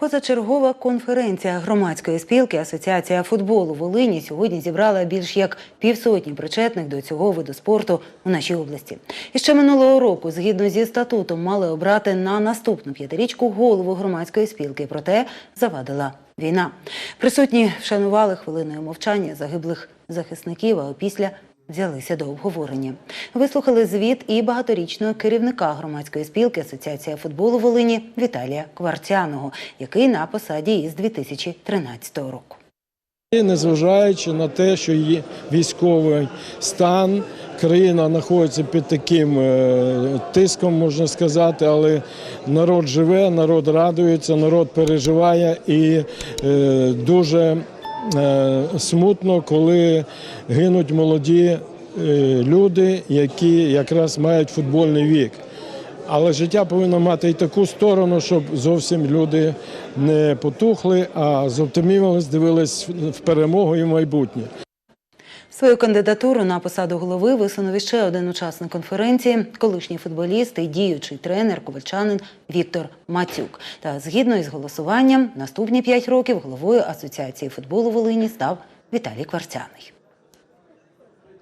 Позачергова конференція громадської спілки Асоціація футболу Волині сьогодні зібрала більш як півсотні причетних до цього виду спорту у нашій області. І ще минулого року, згідно зі статутом, мали обрати на наступну п'ятирічку голову громадської спілки. Проте завадила війна. Присутні вшанували хвилиною мовчання загиблих захисників, а опісля взялися до обговорення. Вислухали звіт і багаторічного керівника громадської спілки Асоціація футболу Волині Віталія Кварцяного, який на посаді із 2013 року. Незважаючи на те, що є військовий стан, країна знаходиться під таким е, тиском, можна сказати, але народ живе, народ радується, народ переживає і е, дуже смутно, коли гинуть молоді е, люди, які якраз мають футбольний вік. Але життя повинно мати і таку сторону, щоб зовсім люди не потухли, а з оптимізмом дивились в перемогу і в майбутнє. Свою кандидатуру на посаду голови висунув іще один учасник конференції, колишній футболіст і діючий тренер ковальчанин Віктор Мацюк. Та згідно із голосуванням, наступні п'ять років головою Асоціації футболу Волині став Віталій Кварцяний.